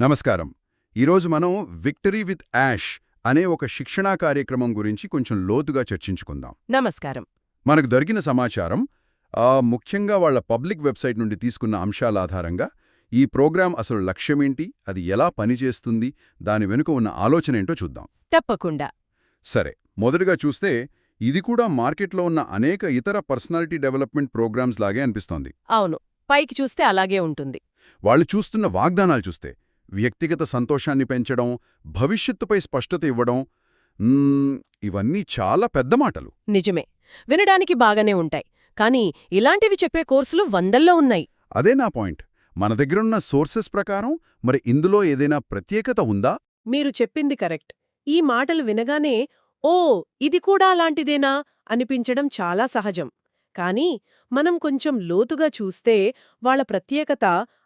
నమస్కారం. ఈరోజు మనం విక్టరీ విత్ యాష్ అనే ఒక శిక్షణా కార్యక్రమం గురించి కొంచెం లోతుగా చర్చించుకుందాం. నమస్కారం. మనకు దొరికిన సమాచారం ఆ, ముఖ్యంగా వాళ్ళ పబ్లిక్ వెబ్సైట్ నుండి తీసుకున్న అంశాల ఆధారంగా ఈ ప్రోగ్రాం అసలు లక్ష్యమేంటి అది ఎలా పనిచేస్తుంది దాని వెనుక ఉన్న ఆలోచన ఏంటో చూద్దాం. తప్పకుండా. సరే మొదటగా చూస్తే ఇది కూడా మార్కెట్లో ఉన్న అనేక ఇతర పర్సనాలిటీ డెవలప్మెంట్ ప్రోగ్రామ్స్ లాగే అనిపిస్తోంది. అవును పైకి చూస్తే అలాగే ఉంటుంది. వాళ్ళు చూస్తున్న వాగ్దానాలు చూస్తే వ్యక్తిగత సంతోషాన్ని పెంచడం భవిష్యత్తుపై స్పష్టత ఇవ్వడం ఇవన్నీ చాలా పెద్ద మాటలు. నిజమే. వినడానికి బాగానే ఉంటాయి. కానీ ఇలాంటివి చెప్పే కోర్సులు వందల్లో ఉన్నాయి. అదే నా పాయింట్. మన దగ్గరున్న సోర్సెస్ ప్రకారం మరి ఇందులో ఏదైనా ప్రత్యేకత ఉందా? మీరు చెప్పింది కరెక్ట్. ఈ మాటలు వినగానే ఓ ఇది కూడా అలాంటిదేనా? అనిపించడం చాలా సహజం. కానీ మనం కొంచెం లోతుగా చూస్తే వాళ్ళ ప్రత్యేకత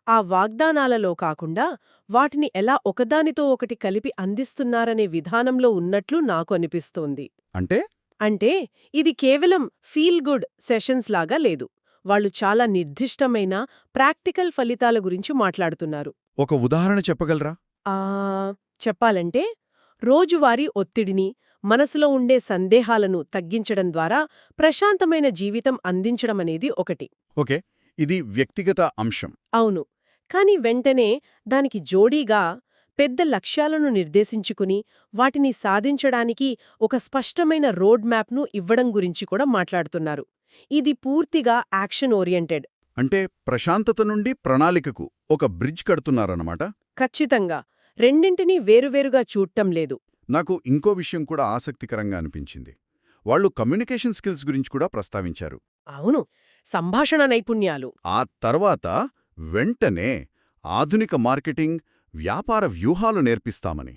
ఆ వాగ్దానాలలో కాకుండా వాటిని ఎలా ఒకదానితో ఒకటి కలిపి అందిస్తున్నారనే విధానంలో ఉన్నట్లు నాకు అనిపిస్తోంది. అంటే? అంటే ఇది కేవలం ఫీల్ గుడ్ సెషన్స్ లాగా లేదు. వాళ్ళు చాలా నిర్దిష్టమైన ప్రాక్టికల్ ఫలితాల గురించి మాట్లాడుతున్నారు. ఒక ఉదాహరణ చెప్పగలరా? ఆ చెప్పాలంటే రోజువారీ ఒత్తిడిని మనసులో ఉండే సందేహాలను తగ్గించడం ద్వారా ప్రశాంతమైన జీవితం అందించడమనేది ఒకటి. ఓకే. ఇది వ్యక్తిగత అంశం. అవును. కాని వెంటనే దానికి జోడీగా పెద్ద లక్ష్యాలను నిర్దేశించుకుని వాటిని సాధించడానికి ఒక స్పష్టమైన రోడ్ మ్యాప్ను ఇవ్వడం గురించి కూడా మాట్లాడుతున్నారు. ఇది పూర్తిగా యాక్షన్ ఓరియంటెడ్. అంటే ప్రశాంతత నుండి ప్రణాళికకు ఒక బ్రిడ్జ్ కడుతున్నారన్నమాట? ఖచ్చితంగా. రెండింటినీ వేరువేరుగా చూడటం లేదు. నాకు ఇంకో విషయం కూడా ఆసక్తికరంగా అనిపించింది. వాళ్ళు కమ్యూనికేషన్ స్కిల్స్ గురించి కూడా ప్రస్తావించారు. అవును. సంభాషణ నైపుణ్యాలు. ఆ తర్వాత వెంటనే ఆధునిక మార్కెటింగ్ వ్యాపార వ్యూహాలు నేర్పిస్తామని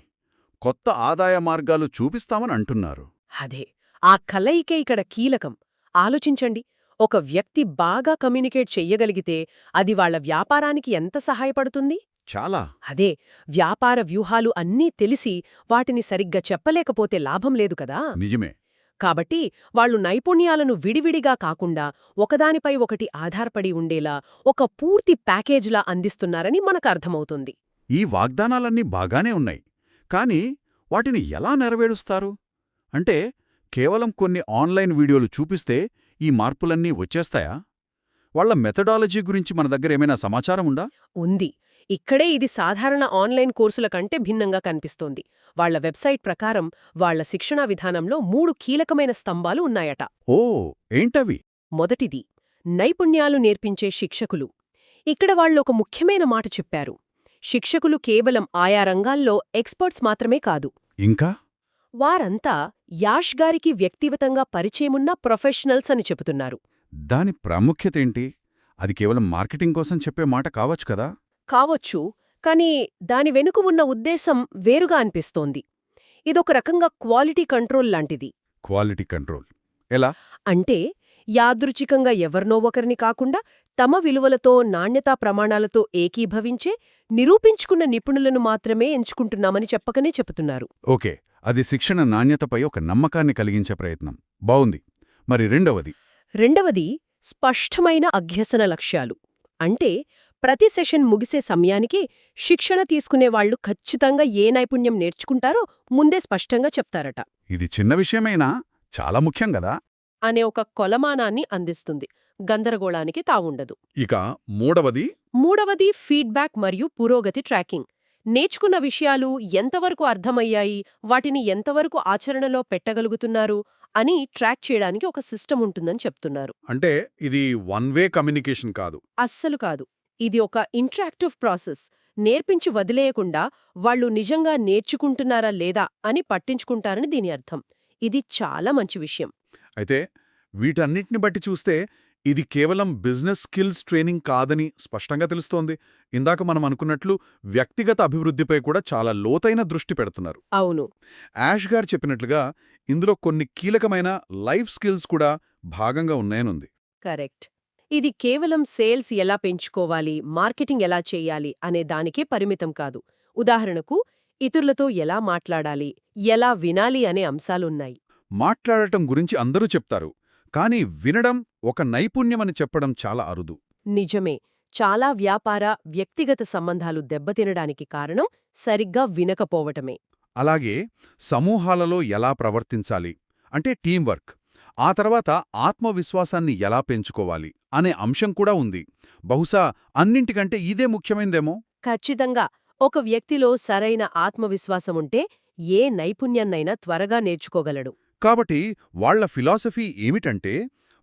కొత్త ఆదాయ మార్గాలు చూపిస్తామని అంటున్నారు. అదే ఆ కలయికే ఇక్కడ కీలకం. ఆలోచించండి ఒక వ్యక్తి బాగా కమ్యూనికేట్ చెయ్యగలిగితే అది వాళ్ళ వ్యాపారానికి ఎంత సహాయపడుతుంది? చాలా. అదే వ్యాపార వ్యూహాలు అన్నీ తెలిసి వాటిని సరిగ్గా చెప్పలేకపోతే లాభం లేదు కదా? నిజమే. కాబట్టి వాళ్ళు నైపుణ్యాలను విడివిడిగా కాకుండా ఒకదానిపై ఒకటి ఆధారపడి ఉండేలా ఒక పూర్తి ప్యాకేజ్లా అందిస్తున్నారని మనకు అర్థమవుతుంది. ఈ వాగ్దానాలన్నీ బాగానే ఉన్నాయి. కానీ వాటిని ఎలా నెరవేరుస్తారు? అంటే కేవలం కొన్ని ఆన్లైన్ వీడియోలు చూపిస్తే ఈ మార్పులన్నీ వచ్చేస్తాయా? వాళ్ళ మెథడాలజీ గురించి మన దగ్గర ఏమైనా సమాచారం ఉందా? ఉంది. ఇక్కడే ఇది సాధారణ ఆన్లైన్ కోర్సుల కంటే భిన్నంగా కనిపిస్తోంది. వాళ్ళ వెబ్సైట్ ప్రకారం వాళ్ళ శిక్షణా విధానంలో మూడు కీలకమైన స్తంభాలు ఉన్నాయట. ఓ ఏంటవి? మొదటిది నైపుణ్యాలు నేర్పించే శిక్షకులు. ఇక్కడ వాళ్ళు ఒక ముఖ్యమైన మాట చెప్పారు. శిక్షకులు కేవలం ఆయా రంగాల్లో ఎక్స్పర్ట్స్ మాత్రమే కాదు. ఇంకా? వారంతా యాష్ గారికి వ్యక్తిగతంగా పరిచయమున్న ప్రొఫెషనల్స్ అని చెబుతున్నారు. దాని ప్రాముఖ్యత ఏంటి? అది కేవలం మార్కెటింగ్ కోసం చెప్పే మాట కావచ్చు కదా? కావొచ్చు కానీ దాని వెనుక ఉన్న ఉద్దేశం వేరుగా అనిపిస్తోంది. ఇదొక రకంగా క్వాలిటీ కంట్రోల్ లాంటిది. Quality control. ఎలా? అంటే యాదృచ్ఛికంగా ఎవరినో ఒకరిని కాకుండా తమ విలువలతో నాణ్యతా ప్రమాణాలతో ఏకీభవించే నిరూపించుకున్న నిపుణులను మాత్రమే ఎంచుకుంటున్నామని చెప్పకనే చెబుతున్నారు. ఓకే. అది శిక్షణ నాణ్యతపై ఒక నమ్మకాన్ని కలిగించే ప్రయత్నం. బావుంది. మరి రెండవది? రెండవది స్పష్టమైన అభ్యసన లక్ష్యాలు. అంటే ప్రతి సెషన్ ముగిసే సమయానికి శిక్షణ తీసుకునేవాళ్ళు ఖచ్చితంగా ఏ నైపుణ్యం నేర్చుకుంటారో ముందే స్పష్టంగా చెప్తారట. ఇది చిన్న విషయమైనా చాలా ముఖ్యం కదా అనే ఒక కొలమానాన్ని అందిస్తుంది. గందరగోళానికి తావుండదు. ఇక మూడవది? మూడవది ఫీడ్బ్యాక్ మరియు పురోగతి ట్రాకింగ్. నేర్చుకున్న విషయాలు ఎంతవరకు అర్థమయ్యాయి? వాటిని ఎంతవరకు ఆచరణలో పెట్టగలుగుతున్నారు? అని ట్రాక్ చేయడానికి ఒక సిస్టమ్ ఉంటుందని చెప్తున్నారు. అంటే ఇది వన్ వే కమ్యూనికేషన్ కాదు. అస్సలు కాదు. ఇది ఒక ఇంట్రాక్టివ్ ప్రాసెస్ నేర్పించి వదిలేయకుండా వాళ్ళు నిజంగా నేర్చుకుంటున్నారా లేదా అని పట్టించుకుంటారని దీని అర్థం. ఇది చాలా మంచి విషయం. అయితే వీటన్నిటిని బట్టి చూస్తే ఇది కేవలం బిజినెస్ స్కిల్స్ ట్రైనింగ్ కాదని స్పష్టంగా తెలుస్తోంది. ఇందాక మనం అనుకున్నట్లు వ్యక్తిగత అభివృద్ధిపై కూడా చాలా లోతైన దృష్టి పెడుతున్నారు. అవును. యాష్ గారు చెప్పినట్లుగా ఇందులో కొన్ని కీలకమైన లైఫ్ స్కిల్స్ కూడా భాగంగా ఉన్నాయనుంది. కరెక్ట్. ఇది కేవలం సేల్స్ ఎలా పెంచుకోవాలి మార్కెటింగ్ ఎలా చేయాలి అనే దానికే పరిమితం కాదు. ఉదాహరణకు ఇతరులతో ఎలా మాట్లాడాలి ఎలా వినాలి అనే అంశాలున్నాయి. మాట్లాడటం గురించి అందరూ చెప్తారు కానీ వినడం ఒక నైపుణ్యమని చెప్పడం చాలా అరుదు. నిజమే చాలా వ్యాపార వ్యక్తిగత సంబంధాలు దెబ్బతినడానికి కారణం సరిగ్గా వినకపోవటమే. అలాగే సమూహాలలో ఎలా ప్రవర్తించాలి అంటే టీంవర్క్ ఆ తర్వాత ఆత్మవిశ్వాసాన్ని ఎలా పెంచుకోవాలి అనే అంశం కూడా ఉంది. బహుశా అన్నింటికంటే ఇదే ముఖ్యమైందేమో? ఖచ్చితంగా. ఒక వ్యక్తిలో సరైన ఆత్మవిశ్వాసముంటే ఏ నైపుణ్యాన్నైనా త్వరగా నేర్చుకోగలడు. కాబట్టి వాళ్ళ ఫిలాసఫీ ఏమిటంటే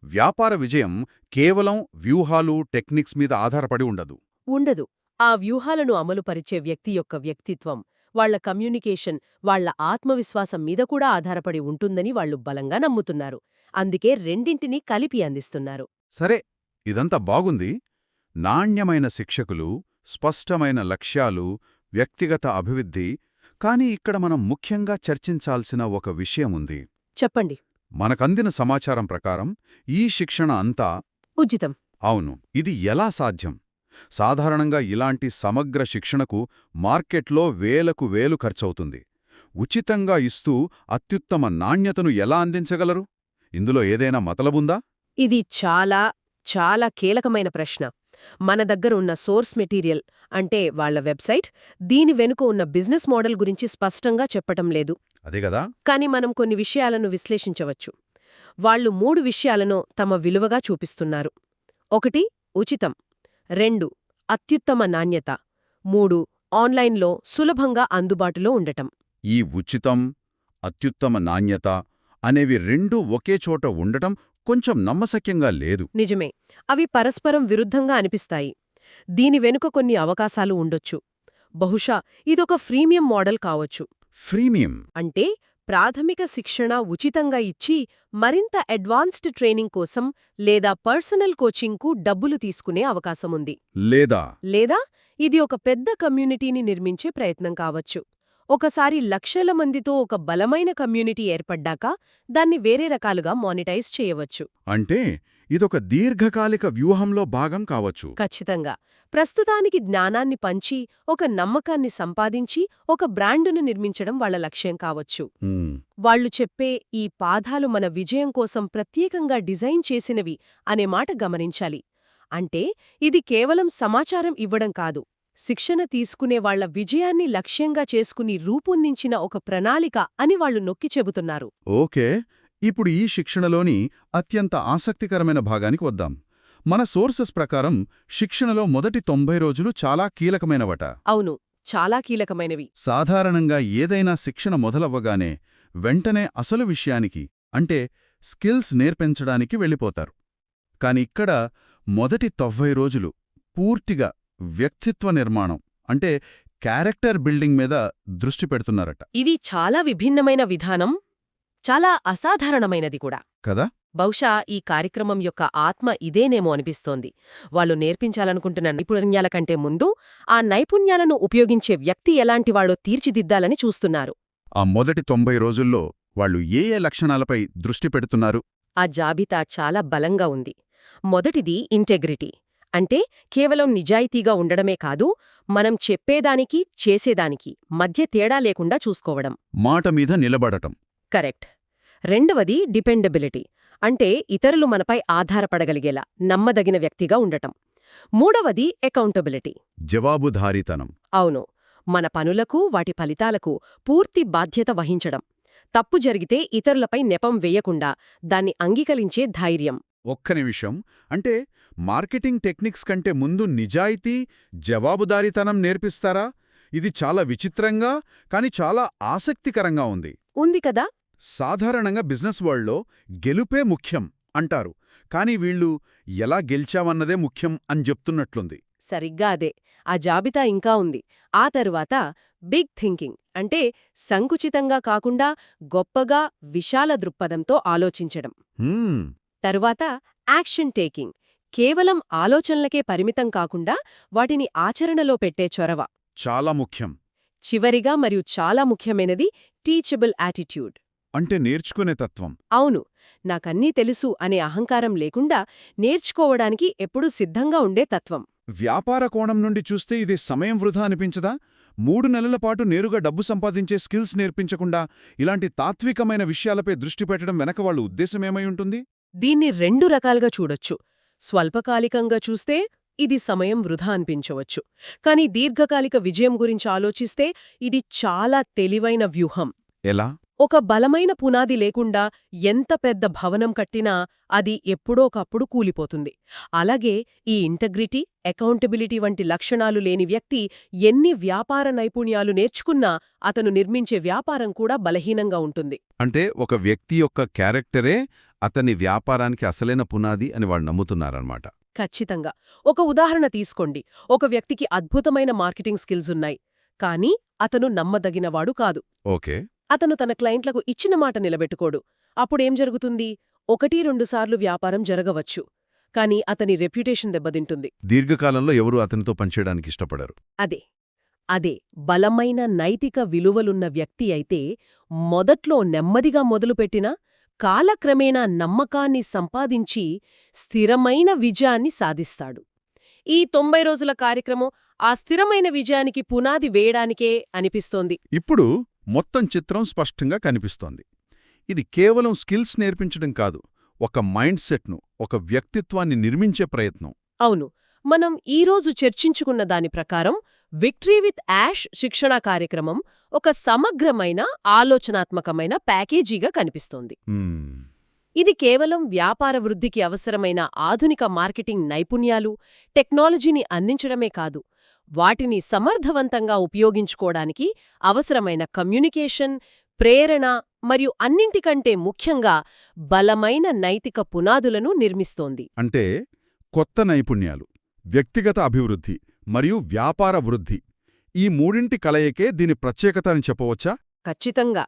వ్యాపార విజయం కేవలం వ్యూహాలు టెక్నిక్స్ మీద ఆధారపడి ఉండదు. ఉండదు. ఆ వ్యూహాలను అమలుపరిచే వ్యక్తి యొక్క వ్యక్తిత్వం వాళ్ళ కమ్యూనికేషన్ వాళ్ళ ఆత్మవిశ్వాసం మీద కూడా ఆధారపడి ఉంటుందని వాళ్ళు బలంగా నమ్ముతున్నారు. అందుకే రెండింటినీ కలిపి అందిస్తున్నారు. సరే ఇదంతా బాగుంది. నాణ్యమైన శిక్షకులు స్పష్టమైన లక్ష్యాలు వ్యక్తిగత అభివృద్ధి కానీ ఇక్కడ మనం ముఖ్యంగా చర్చించాల్సిన ఒక విషయం ఉంది. చెప్పండి. మనకందిన సమాచారం ప్రకారం ఈ శిక్షణ అంతా ఉచితం. అవును. ఇది ఎలా సాధ్యం? సాధారణంగా ఇలాంటి సమగ్ర శిక్షణకు మార్కెట్లో వేలకు వేలు ఖర్చవుతుంది. ఉచితంగా ఇస్తూ అత్యుత్తమ నాణ్యతను ఎలా అందించగలరు? ఇందులో ఏదైనా మతలబుందా? ఇది చాలా చాలా కీలకమైన ప్రశ్న. మన దగ్గర ఉన్న సోర్స్ మెటీరియల్ అంటే వాళ్ళ వెబ్సైట్ దీని వెనుక ఉన్న బిజినెస్ మోడల్ గురించి స్పష్టంగా చెప్పటం లేదు. అదే కదా? కానీ మనం కొన్ని విషయాలను విశ్లేషించవచ్చు. వాళ్ళు మూడు విషయాలను తమ విలువగా చూపిస్తున్నారు. ఒకటి ఉచితం. రెండు అత్యుత్తమ నాణ్యత. మూడు ఆన్లైన్లో సులభంగా అందుబాటులో ఉండటం. ఈ ఉచితం అత్యుత్తమ నాణ్యత అనేవి రెండూ ఒకే చోట ఉండటం కొంచెం నమ్మశక్యంగా లేదు. నిజమే. అవి పరస్పరం విరుద్ధంగా అనిపిస్తాయి. దీని వెనుక కొన్ని అవకాశాలు ఉండొచ్చు. బహుశా ఇదొక ఫ్రీమియం మోడల్ కావచ్చు. ఫ్రీమియం? అంటే ప్రాథమిక శిక్షణ ఉచితంగా ఇచ్చి మరింత అడ్వాన్స్డ్ ట్రైనింగ్ కోసం లేదా పర్సనల్ కోచింగ్కు డబ్బులు తీసుకునే అవకాశముంది. లేదా? లేదా ఇది ఒక పెద్ద కమ్యూనిటీని నిర్మించే ప్రయత్నం కావచ్చు. ఒకసారి లక్షల మందితో ఒక బలమైన కమ్యూనిటీ ఏర్పడ్డాక దాన్ని వేరే రకాలుగా మానిటైజ్ చేయవచ్చు. అంటే ఇదొక దీర్ఘకాలిక వ్యూహంలో భాగం కావచ్చు. ఖచ్చితంగా. ప్రస్తుతానికి జ్ఞానాన్ని పంచి ఒక నమ్మకాన్ని సంపాదించి ఒక బ్రాండును నిర్మించడం వాళ్ళ లక్ష్యం కావచ్చు. వాళ్ళు చెప్పే ఈ పాఠాలు మన విజయం కోసం ప్రత్యేకంగా డిజైన్ చేసినవి అనే మాట గమనించాలి. అంటే ఇది కేవలం సమాచారం ఇవ్వడం కాదు. శిక్షణ తీసుకునే వాళ్ళ విజయాన్ని లక్ష్యంగా చేసుకుని రూపొందించిన ఒక ప్రణాళిక అని వాళ్ళు నొక్కి చెబుతున్నారు. ఓకే ఇప్పుడు ఈ శిక్షణలోని అత్యంత ఆసక్తికరమైన భాగానికి వద్దాం. మన సోర్సెస్ ప్రకారం శిక్షణలో మొదటి తొంభై రోజులు చాలా కీలకమైనవట. అవును చాలా కీలకమైనవి. సాధారణంగా ఏదైనా శిక్షణ మొదలవ్వగానే వెంటనే అసలు విషయానికి అంటే స్కిల్స్ నేర్పించడానికి వెళ్ళిపోతారు. కాని ఇక్కడ మొదటి తొంభై రోజులు పూర్తిగా వ్యక్తిత్వ నిర్మాణం అంటే క్యారెక్టర్ బిల్డింగ్ మీద దృష్టి పెడుతున్నారట. ఇది చాలా విభిన్నమైన విధానం చాలా అసాధారణమైనది కూడా. కదా? బహుశా ఈ కార్యక్రమం యొక్క ఆత్మ ఇదేనేమో అనిపిస్తోంది. వాళ్ళు నేర్పించాలనుకుంటున్న నైపుణ్యాల కంటే ముందు ఆ నైపుణ్యాలను ఉపయోగించే వ్యక్తి ఎలాంటివాడో తీర్చిదిద్దాలని చూస్తున్నారు. ఆ మొదటి తొంభై రోజుల్లో వాళ్ళు ఏ ఏ లక్షణాలపై దృష్టి పెడుతున్నారు? ఆ జాబితా చాలా బలంగా ఉంది. మొదటిది ఇంటెగ్రిటీ. అంటే కేవలం నిజాయితీగా ఉండడమే కాదు మనం చెప్పేదానికి చేసేదానికి మధ్య తేడా లేకుండా చూసుకోవడం. మాట మీద నిలబడటం. కరెక్ట్. రెండవది డిపెండబిలిటీ. అంటే ఇతరులు మనపై ఆధారపడగలిగేలా నమ్మదగిన వ్యక్తిగా ఉండటం. మూడవది అకౌంటబిలిటీ. జవాబుదారీతనం. అవును. మన పనులకు వాటి ఫలితాలకు పూర్తి బాధ్యత వహించడం. తప్పు జరిగితే ఇతరులపై నెపం వేయకుండా దాన్ని అంగీకరించే ధైర్యం. ఒక్క నిమిషం. అంటే మార్కెటింగ్ టెక్నిక్స్ కంటే ముందు నిజాయితీ జవాబుదారీతనం నేర్పిస్తారా? ఇది చాలా విచిత్రంగా కాని చాలా ఆసక్తికరంగా ఉంది. ఉంది కదా? సాధారణంగా బిజినెస్ వరల్డ్లో గెలుపే ముఖ్యం అంటారు. కాని వీళ్ళు ఎలా గెలిచావన్నదే ముఖ్యం అని చెప్తున్నట్లుంది. సరిగ్గా అదే. ఆ జాబితా ఇంకా ఉంది. ఆ తరువాత బిగ్ థింకింగ్ అంటే సంకుచితంగా కాకుండా గొప్పగా విశాల దృక్పథంతో ఆలోచించడం. తరువాత యాక్షన్ టేకింగ్. కేవలం ఆలోచనలకే పరిమితం కాకుండా వాటిని ఆచరణలో పెట్టే చొరవ. చాలా ముఖ్యం. చివరిగా మరియు చాలా ముఖ్యమైనది టీచబుల్ యాటిట్యూడ్. అంటే నేర్చుకునే తత్వం. అవును నాకన్నీ తెలుసు అనే అహంకారం లేకుండా నేర్చుకోవడానికి ఎప్పుడూ సిద్ధంగా ఉండే తత్వం. వ్యాపార కోణం నుండి చూస్తే ఇది సమయం వృధా అనిపించదా? మూడు నెలల పాటు నేరుగా డబ్బు సంపాదించే స్కిల్స్ నేర్పించకుండా ఇలాంటి తాత్వికమైన విషయాలపై దృష్టి పెట్టడం వెనక వాళ్ళ ఉద్దేశమేమై ఉంటుంది? దీన్ని రెండు రకాలుగా చూడొచ్చు. స్వల్పకాలికంగా చూస్తే ఇది సమయం వృధా అనిపించవచ్చు. కానీ దీర్ఘకాలిక విజయం గురించి ఆలోచిస్తే ఇది చాలా తెలివైన వ్యూహం. ఎలా? ఒక బలమైన పునాది లేకుండా ఎంత పెద్ద భవనం కట్టినా అది ఎప్పుడోకప్పుడు కూలిపోతుంది. అలాగే ఈ ఇంటగ్రిటీ అకౌంటబిలిటీ వంటి లక్షణాలు లేని వ్యక్తి ఎన్ని వ్యాపార నైపుణ్యాలు నేర్చుకున్నా అతను నిర్మించే వ్యాపారం కూడా బలహీనంగా ఉంటుంది. అంటే ఒక వ్యక్తి యొక్క క్యారెక్టరే అతని వ్యాపారానికి అసలైన పునాది అని వాళ్ళు నమ్ముతున్నారన్నమాట. ఖచ్చితంగా. ఒక ఉదాహరణ తీసుకోండి. ఒక వ్యక్తికి అద్భుతమైన మార్కెటింగ్ స్కిల్స్ ఉన్నాయి. కానీ అతను నమ్మదగినవాడు కాదు. ఓకే. అతను తన క్లయింట్లకు ఇచ్చిన మాట నిలబెట్టుకోడు. అప్పుడేం జరుగుతుంది? ఒకటి రెండుసార్లు వ్యాపారం జరగవచ్చు. కానీ అతని రెప్యుటేషన్ దెబ్బతింటుంది. దీర్ఘకాలంలో ఎవరూ అతనితో పనిచేయడానికి ఇష్టపడరు. అదే. అదే. బలమైన నైతిక విలువలున్న వ్యక్తి అయితే మొదట్లో నెమ్మదిగా మొదలుపెట్టినా కాలక్రమేణా నమ్మకాన్ని సంపాదించి స్థిరమైన విజయాన్ని సాధిస్తాడు. ఈ తొంభై రోజుల కార్యక్రమం ఆ స్థిరమైన విజయానికి పునాది వేయడానికే అనిపిస్తోంది. ఇప్పుడు మొత్తం చిత్రం స్పష్టంగా కనిపిస్తోంది. ఇది కేవలం స్కిల్స్ నేర్పించడం కాదు ఒక మైండ్ సెట్ను ఒక వ్యక్తిత్వాన్ని నిర్మించే ప్రయత్నం. అవును మనం ఈరోజు చర్చించుకున్న దాని ప్రకారం విక్టరీ విత్ యాష్ శిక్షణా కార్యక్రమం ఒక సమగ్రమైన ఆలోచనాత్మకమైన ప్యాకేజీగా కనిపిస్తోంది. ఇది కేవలం వ్యాపార వృద్ధికి అవసరమైన ఆధునిక మార్కెటింగ్ నైపుణ్యాలు టెక్నాలజీని అందించడమే కాదు వాటిని సమర్థవంతంగా ఉపయోగించుకోవడానికి అవసరమైన కమ్యూనికేషన్ ప్రేరణ మరియు అన్నింటికంటే ముఖ్యంగా బలమైన నైతిక పునాదులను నిర్మిస్తోంది అంటే కొత్త నైపుణ్యాలు వ్యక్తిగత అభివృద్ధి మరియు వ్యాపార వృద్ధి. ఈ మూడింటి కలయికే దీని ప్రత్యేకత అని చెప్పవచ్చా? ఖచ్చితంగా.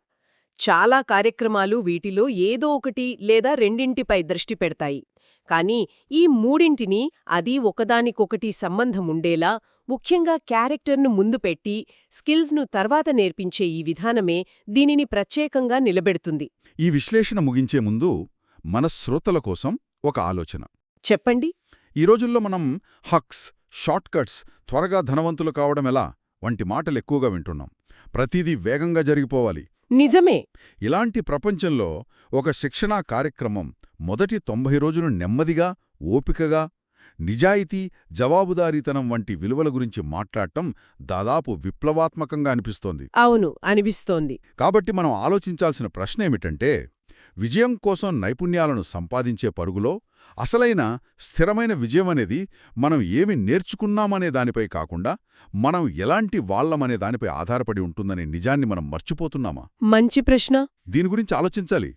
చాలా కార్యక్రమాలు వీటిలో ఏదో ఒకటి లేదా రెండింటిపై దృష్టి పెడతాయి. కానీ ఈ మూడింటిని అది ఒకదానికొకటి సంబంధముండేలా ముఖ్యంగా క్యారెక్టర్ను ముందు పెట్టి స్కిల్స్ను తర్వాత నేర్పించే ఈ విధానమే దీనిని ప్రత్యేకంగా నిలబెడుతుంది. ఈ విశ్లేషణ ముగించే ముందు మన శ్రోతల కోసం ఒక ఆలోచన. చెప్పండి. ఈ రోజుల్లో మనం హక్స్ షార్ట్కట్స్ త్వరగా ధనవంతులు కావడం ఎలా? వంటి మాటలు ఎక్కువగా వింటున్నాం. ప్రతిదీ వేగంగా జరిగిపోవాలి. నిజమే. ఇలాంటి ప్రపంచంలో ఒక శిక్షణా కార్యక్రమం మొదటి తొంభై రోజులు నెమ్మదిగా ఓపికగా నిజాయితీ జవాబుదారీతనం వంటి విలువల గురించి మాట్లాడటం దాదాపు విప్లవాత్మకంగా అనిపిస్తోంది. అవును అనిపిస్తోంది. కాబట్టి మనం ఆలోచించాల్సిన ప్రశ్న ఏమిటంటే విజయం కోసం నైపుణ్యాలను సంపాదించే పరుగులో అసలైన స్థిరమైన విజయం అనేది మనం ఏమి నేర్చుకున్నామనే దానిపై కాకుండా మనం ఎలాంటి వాళ్ళమనే దానిపై ఆధారపడి ఉంటుందనే నిజాన్ని మనం మర్చిపోతున్నామా? మంచి ప్రశ్న. దీని గురించి ఆలోచించాలి.